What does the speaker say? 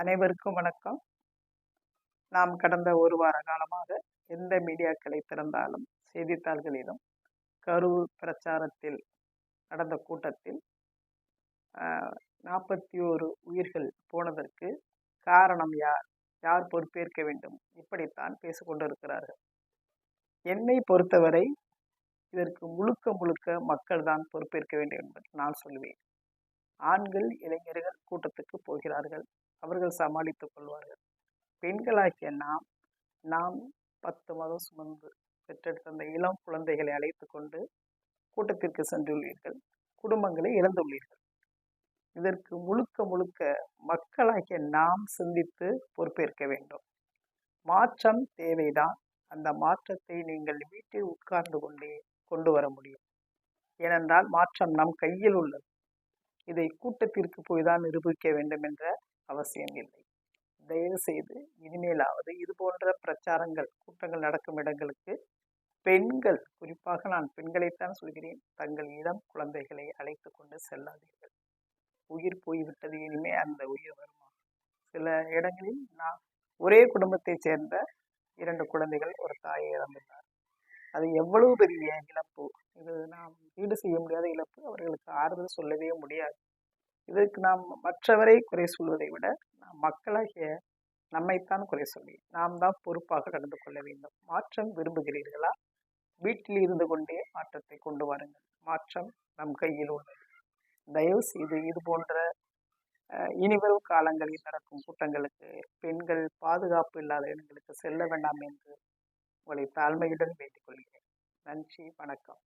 அனைவருக்கும் வணக்கம். நாம் கடந்த ஒரு வார காலமாக எந்த மீடியாக்களை திறந்தாலும் செய்தித்தாள்களிலும் கரூர் பிரச்சாரத்தில் நடந்த கூட்டத்தில் நாற்பத்தி ஓரு உயிர்கள் போனதற்கு காரணம் யார்? யார் பொறுப்பேற்க வேண்டும்? இப்படித்தான் பேசிக்கொண்டிருக்கிறார்கள். என்னை பொறுத்தவரை இதற்கு முழுக்க முழுக்க மக்கள் தான் பொறுப்பேற்க வேண்டும் என்பது நான் சொல்லுவேன் ஆண்கள் இளைஞர்கள் கூட்டத்துக்கு போகிறார்கள். அவர்கள் சமாளித்துக் கொள்வார்கள். பெண்களாகிய நாம் நாம் பத்து மாதம் சுமந்து பெற்றெடுத்த அந்த இளம் குழந்தைகளை அழைத்து கொண்டு கூட்டத்திற்கு சென்றுள்ளீர்கள். குடும்பங்களை இழந்துள்ளீர்கள். இதற்கு முழுக்க முழுக்க மக்களாகிய நாம் சிந்தித்து பொறுப்பேற்க வேண்டும். மாற்றம் தேவைதான். அந்த மாற்றத்தை நீங்கள் வீட்டில் உட்கார்ந்து கொண்டே கொண்டு வர முடியும். ஏனென்றால் மாற்றம் நம் கையில் உள்ளது. இதை கூட்டத்திற்கு போய் தான் நிரூபிக்க வேண்டும் என்ற அவசியம் இல்லை. தயவு செய்து இனிமேலாவது இது போன்ற பிரச்சாரங்கள் கூட்டங்கள் நடக்கும் இடங்களுக்கு பெண்கள் குறிப்பாக நான் பெண்களைத்தான் சொல்கிறேன் தங்கள் இளம் குழந்தைகளை அழைத்து கொண்டு செல்லாதீர்கள். உயிர் போய்விட்டது இனிமே அந்த உயிர் வருமா? சில இடங்களில் நான் ஒரே குடும்பத்தைச் சேர்ந்த இரண்டு குழந்தைகள் ஒரு தாயை இழந்துள்ளார். அது எவ்வளவு பெரிய இழப்பு? இது நாம் ஈடு செய்ய முடியாத இழப்பு. அவர்களுக்கு ஆறுதல் சொல்லவே முடியாது. இதற்கு நாம் மற்றவரை குறை சொல்வதை விட நாம் மக்களாகிய நம்மைத்தான் குறை சொல்லி நாம் தான் பொறுப்பாக நடந்து கொள்ள வேண்டும். மாற்றம் விரும்புகிறீர்களா? வீட்டில் இருந்து கொண்டே மாற்றத்தை கொண்டு வாருங்கள். மாற்றம் நம் கையில் உள்ளது. தயவு செய்து இது போன்ற இனிவரும் காலங்களில் நடக்கும் கூட்டங்களுக்கு பெண்கள் பாதுகாப்பு இல்லாத இடங்களுக்கு செல்ல வேண்டாம் என்று உங்களை தாழ்மையுடன் வேண்டிக் கொள்கிறேன். நன்றி வணக்கம்.